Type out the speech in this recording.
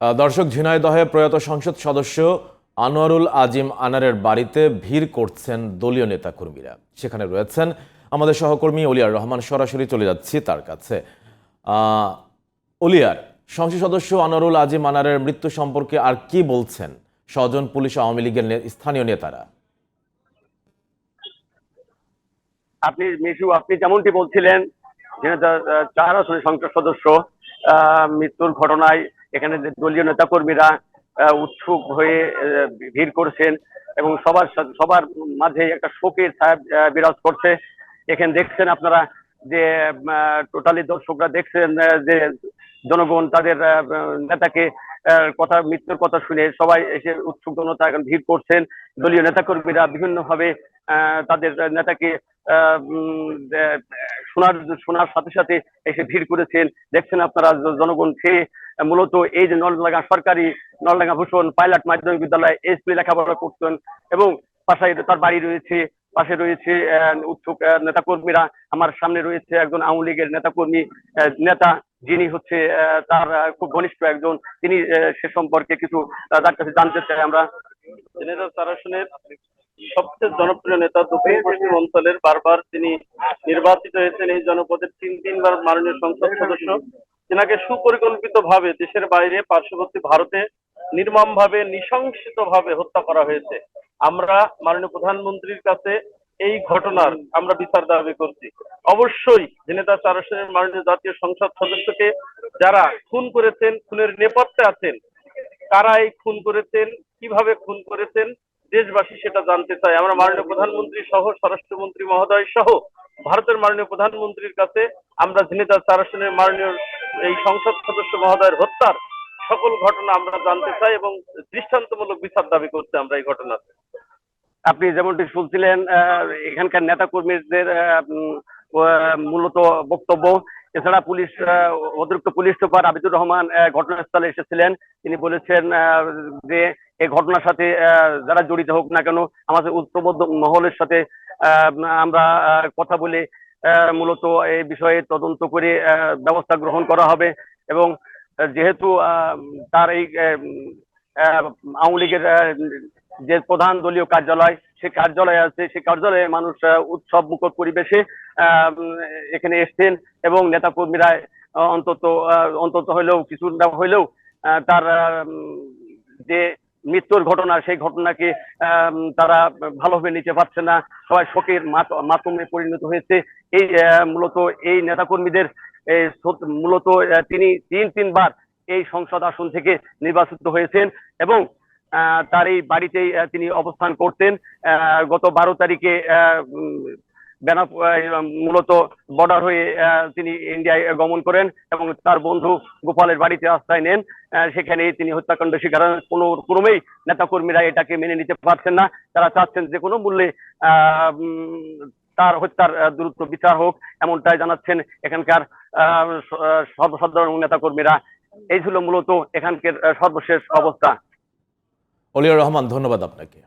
দর্শক ঝিনাইদহে প্রয়াত সংসদ সদস্য আনোয়ারুল আজিম আনারের বাড়িতে ভিড় করছেন দলীয় নেতাকর্মীরা। সেখানে রয়েছেন আমাদের সহকর্মী অলিয়ার রহমান। সরাসরি চলে যাচ্ছি তার কাছে। অলিয়ার, সংসদ সদস্য আনোয়ারুল আজিম আনারের মৃত্যু সম্পর্কে আর কি বলছেন? স্বজন, পুলিশ, আওয়ামী লীগের স্থানীয় নেতারা। আপনি মিশু, আপনি যেমনটি বলছিলেন চার আসনের সংসদ সদস্য মৃত্যুর ঘটনায় এখানে দলীয় নেতাকর্মীরা উৎসুক হয়ে ভিড় করছেন এবং সবার সবার মাঝে একটা শোকের ছায়া বিরাজ করছে। এখানে দেখছেন আপনারা যে টোটালি দর্শকরা দেখছেন যে জনগণ তাদের নেতাকে কথা, মৃত্যুর কথা শুনে সবাই এসে উৎসুক জনতা এখন ভিড় করছেন। দলীয় নেতাকর্মীরা বিভিন্নভাবে তাদের নেতাকে শোনার শোনার সাথে সাথে এসে ভিড় করেছেন। দেখছেন আপনারা জনগণ সে মূলত এই যে নলডাঙ্গা সরকারি নলডাঙ্গা ভূষণ পাইলট মাধ্যমিক বিদ্যালয়ে এসপি লেখাপড়া করতেন এবং পাশে তার বাড়ি রয়েছে, পাশে রয়েছে উৎসুক নেতাকর্মীরা। আমার সামনে রয়েছে একজন আওয়ামী লীগের নেতাকর্মী নেতা। যিনি হচ্ছে তার খুব ঘনিষ্ঠ একজন। তিনি সে সম্পর্কে কিছু তার কাছে জানতে চাই আমরা। জেনেরাল তারাসনের সবচেয়ে জনপ্রিয় নেতা দক্ষিণ পশ্চিম অঞ্চলের বারবার তিনি নির্বাচিত হয়েছেন। এই জনপদের তিন, তিনবার মাননীয় সংসদ সদস্য। তেনাকে সুপরিকল্পিত ভাবে দেশের বাইরে, পার্শ্ববর্তী ভারতে নির্মম ভাবে নৃশংসিত ভাবে হত্যা করা হয়েছে। আমরা মাননীয় প্রধানমন্ত্রীর কাছে এই ঘটনার আমরা বিচার দাবি করছি। অবশ্যই জেনেতা তারাসনের মাননীয় জাতীয় সংসদ সদস্যকে যারা খুন করেছেন, খুনের নেপথ্যে আছেন, কারা এই খুন করেছেন, কীভাবে খুন করেছেন দেশবাসী সেটা জানতে চায়। আমরা মাননীয় প্রধানমন্ত্রী সহ, স্বরাষ্ট্রমন্ত্রী মহোদয় সহ, ভারতের মাননীয় প্রধানমন্ত্রীর কাছে আমরা ঝিনেদার তারাসনের মাননীয় এই সংসদ সদস্য মহোদয়ের হত্যার সকল ঘটনা আমরা জানতে চাই এবং দৃষ্টান্তমূলক বিচার দাবি করতে আমরা এই ঘটনাতে। আপনি যেমনটি শুনছিলেন এখানকার নেতা কর্মীদের মূলত বক্তব্য এছাড়া পুলিশ অতিরিক্ত পুলিশ সুপার আবিদুর রহমান ঘটনাস্থলে এসেছিলেন। তিনি বলেছেন যে এই ঘটনার সাথে যারা জড়িত হোক না কেন, আমাদের উচ্চবদ্ধ মহলের সাথে আমরা কথা বলে মূলত এই বিষয়ে তদন্ত করে ব্যবস্থা গ্রহণ করা হবে। এবং যেহেতু তার এই আওয়ামী লীগের যে প্রধান দলীয় কার্যালয়, সে কার্যালয় আছে সেই কার্যালয়ে মানুষ উৎসব মুখর পরিবেশে এখানে এসছেন এবং নেতা কর্মীরা অন্তত অন্তত হইলেও কিছু না হইলেও তার যে মৃত্যুর ঘটনা, সেই ঘটনাকে তারা ভালোভাবে নিতে পারছে না। সবাই শোকের মাত- মাতমে পরিণত হয়েছে। এই মূলত এই নেতাকর্মীদের মূলত তিনি তিন, তিনবার এই সংসদ আসন থেকে নির্বাচিত হয়েছেন এবং তার এই বাড়িতেই তিনি অবস্থান করতেন। গত বারো তারিখে উম, মূলত বর্ডার হয়ে তিনি ইন্ডিয়ায় গমন করেন এবং তার বন্ধু গোপালের বাড়িতে আশ্রয় নেন। আহ, সেখানেই তিনি হত্যাকাণ্ড শিকার কোনো ক্রমেই নেতাকর্মীরা এটাকে মেনে নিতে পারছেন না। তারা চাচ্ছেন যে কোনো মূল্যে তার হত্যার আহ, দ্রুত বিচার হোক এমনটাই জানাচ্ছেন এখানকার সর্বসাধারণ নেতাকর্মীরা। এই ছিল মূলত এখানকার সর্বশেষ অবস্থা। অলিয়ার রহমান ধন্যবাদ আপনাকে।